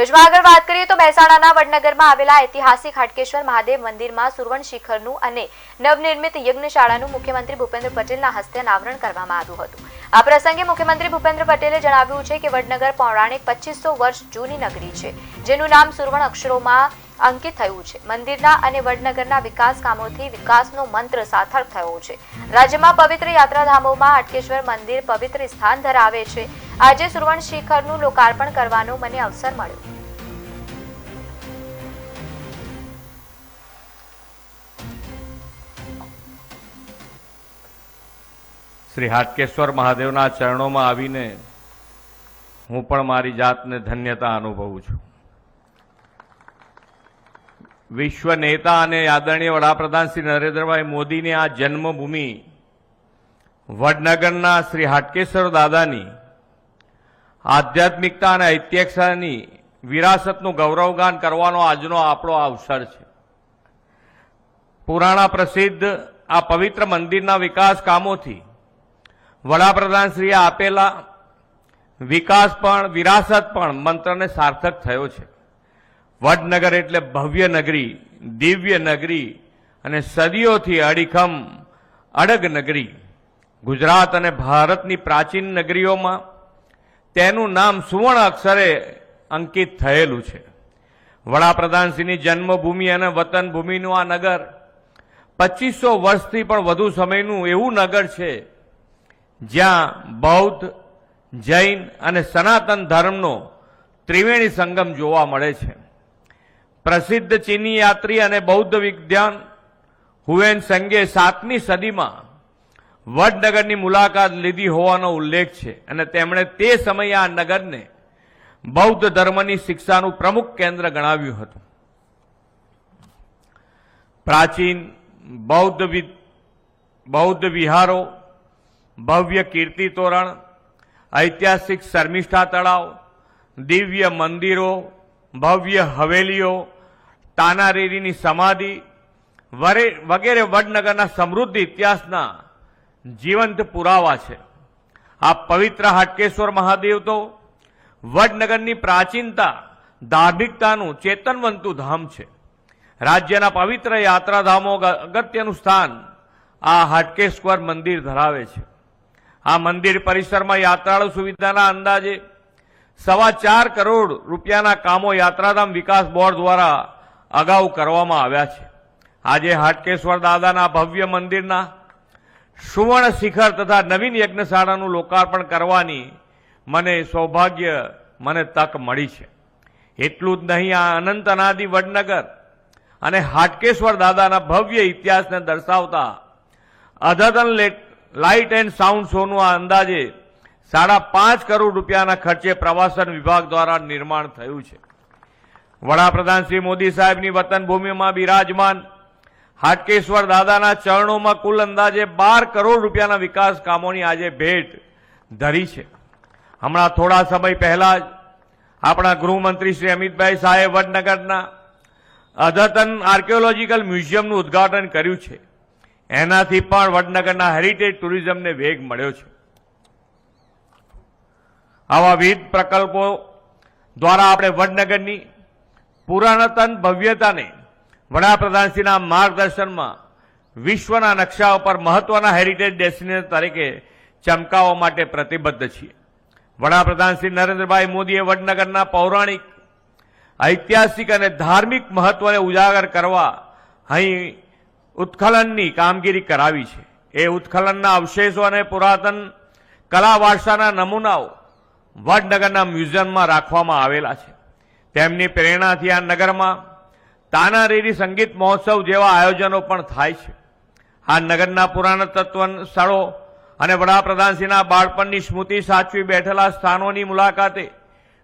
બ્રિજમાં આગળ વાત કરીએ તો મહેસાણાના વડનગરમાં આવેલા ઐતિહાસિક હાટકેશ્વર મહાદેવ મંદિરમાં સુવર્ણ શિખરનું અને નવનિર્મિત યજ્ઞશાળાનું મુખ્યમંત્રી ભૂપેન્દ્ર પટેલના હસ્તે અનાવરણ કરવામાં આવ્યું હતું. આ પ્રસંગે મુખ્યમંત્રી ભૂપેન્દ્ર પટેલે જણાવ્યું છે કે વડનગર પૌરાણિક પચીસો વર્ષ જૂની નગરી છે, જેનું નામ સુરવણ અક્ષરોમાં અંકિત થયું છે. મંદિરના અને વડનગરના વિકાસ કામોથી વિકાસનો મંત્ર સાર્થક થયો છે. રાજ્યમાં પવિત્ર યાત્રાધામોમાં હાટકેશ્વર મંદિર પવિત્ર સ્થાન ધરાવે છે. આજે સુરવણ શિખરનું લોકાર્પણ કરવાનો મને અવસર મળ્યો. શ્રી હાટકેશ્વર મહાદેવના ચરણોમાં આવીને હું પણ મારી જાતને ધન્યતા અનુભવું છું. વિશ્વ નેતા અને આદરણીય વડાપ્રધાન શ્રી નરેન્દ્રભાઈ મોદીની આ જન્મભૂમિ વડનગરના શ્રી હાટકેશ્વર દાદાની આધ્યાત્મિકતા અને ઐતિહાસિકતાની વિરાસતનું ગૌરવગાન કરવાનો આજનો આપણો અવસર છે. પુરાણા પ્રસિદ્ધ આ પવિત્ર મંદિરના વિકાસ કામોથી વડાપ્રધાનશ્રીએ આપેલા વિકાસ પણ, વિરાસત પણ મંત્રને સાર્થક થયો છે. વડનગર એટલે ભવ્ય નગરી, દિવ્ય નગરી અને સદીઓથી અડીખમ અડગ નગરી. ગુજરાત અને ભારતની પ્રાચીન નગરીઓમાં તેનું નામ સુવર્ણ અક્ષરે અંકિત થયેલું છે. વડાપ્રધાનશ્રીની જન્મભૂમિ અને વતન ભૂમિનું આ નગર પચીસો વર્ષથી પણ વધુ સમયનું એવું નગર છે જ્યાં બૌદ્ધ, જૈન અને સનાતન ધર્મનો ત્રિવેણી સંગમ જોવા મળે છે. પ્રસિદ્ધ ચીની યાત્રી અને બૌદ્ધ વિદ્વાન હુએન સંગે સાતમી સદીમાં વડનગરની મુલાકાત લીધી હોવાનો ઉલ્લેખ છે. અને તેમણે તે સમયે આ નગરને બૌદ્ધ ધર્મની શિક્ષાનું પ્રમુખ કેન્દ્ર ગણાવ્યું હતું. પ્રાચીન બૌદ્ધ બૌદ્ધ વિહારો, ભવ્ય કીર્તિ તોરણ, ઐતિહાસિક શર્મિષ્ઠા તળાવ, દિવ્ય મંદિરો, ભવ્ય હવેલીઓ, તાનારીરીની સમાધિ, વરે- વગેરે વડનગરના સમૃદ્ધ ઇતિહાસના જીવંત પુરાવા છે. આ પવિત્ર હાટકેશ્વર મહાદેવ તો વડનગરની પ્રાચીનતા, ધાર્મિકતાનું ચેતનવંતું ધામ છે. રાજ્યના પવિત્ર યાત્રાધામો અગત્યનું સ્થાન આ હાટકેશ્વર મંદિર ધરાવે છે. આ મંદિર પરિસરમાં યાત્રાળુ સુવિધાના અંદાજે સવા ચાર કરોડ રૂપિયાના કામો યાત્રાધામ વિકાસ બોર્ડ દ્વારા અગાઉ કરવામાં આવ્યા છે. આજે હાટકેશ્વર દાદાના ભવ્ય મંદિરના સુવર્ણ શિખર તથા નવીન યજ્ઞશાળાનું લોકાર્પણ કરવાની મને સૌભાગ્ય, મને તક મળી છે. એટલું જ નહીં, આ અનંત અનાદિ વડનગર અને હાટકેશ્વર દાદાના ભવ્ય ઇતિહાસને દર્શાવતા અધતન લાઇટ એન્ડ સાઉન્ડ શોનું આ અંદાજે સાડા પાંચ કરોડ રૂપિયાના ખર્ચે પ્રવાસન વિભાગ દ્વારા નિર્માણ થયું છે. વડાપ્રધાન શ્રી મોદી સાહેબની વતન ભૂમિમાં બિરાજમાન હાટકેશ્વર દાદાના ચરણોમાં કુલ અંદાજે બાર કરોડ રૂપિયાના વિકાસ કામોની આજે ભેટ ધરી છે. હમણાં થોડા સમય પહેલા જ આપણા ગૃહમંત્રી શ્રી અમિતભાઈ શાહે વડનગરના અદ્યતન આર્કિયોલોજીકલ મ્યુઝિયમનું ઉદ્ઘાટન કર્યું છે. એનાથી પણ વડનગરના હેરિટેજ ટુરિઝમને વેગ મળ્યો છે. આવા વિવિધ પ્રકલ્પો દ્વારા આપણે વડનગરની પુરાણતન ભવ્યતાને વડાપ્રધાનશ્રીના માર્ગદર્શનમાં વિશ્વના નકશા ઉપર મહત્વના હેરિટેજ ડેસ્ટિનેશન તરીકે ચમકાવવા માટે પ્રતિબદ્ધ છીએ. વડાપ્રધાન શ્રી નરેન્દ્રભાઈ મોદીએ વડનગરના પૌરાણિક, ઐતિહાસિક અને ધાર્મિક મહત્વને ઉજાગર કરવા અહીં ઉત્ખલનની કામગીરી કરાવી છે. એ ઉત્ખલનના અવશેષો અને પુરાતન કલા વારસાના નમૂનાઓ વડનગરના મ્યુઝિયમમાં રાખવામાં આવેલા છે. તેમની પ્રેરણાથી આ નગરમાં તાનારીરી સંગીત મહોત્સવ જેવા આયોજનો પણ થાય છે. આ નગરના પુરાણતત્વ સ્થળો અને વડાપ્રધાનશ્રીના બાળપણની સ્મૃતિ સાચવી બેઠેલા સ્થાનોની મુલાકાતે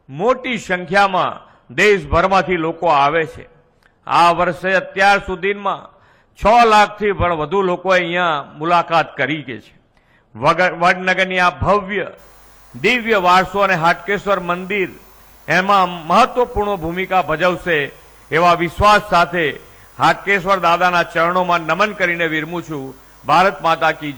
મોટી સંખ્યામાં દેશભરમાંથી લોકો આવે છે. આ વર્ષે અત્યાર સુધીમાં છ લાખથી પણ વધુ લોકોએ અહીંયા મુલાકાત કરી છે. વગ- વડનગરની આ ભવ્ય, દિવ્ય વારસો અને હાટકેશ્વર મંદિર એમાં મહત્વપૂર્ણ ભૂમિકા ભજવશે એવા વિશ્વાસ સાથે હાટકેશ્વર દાદાના ચરણોમાં નમન કરીને વિરમું છું. ભારત માતા કી જય.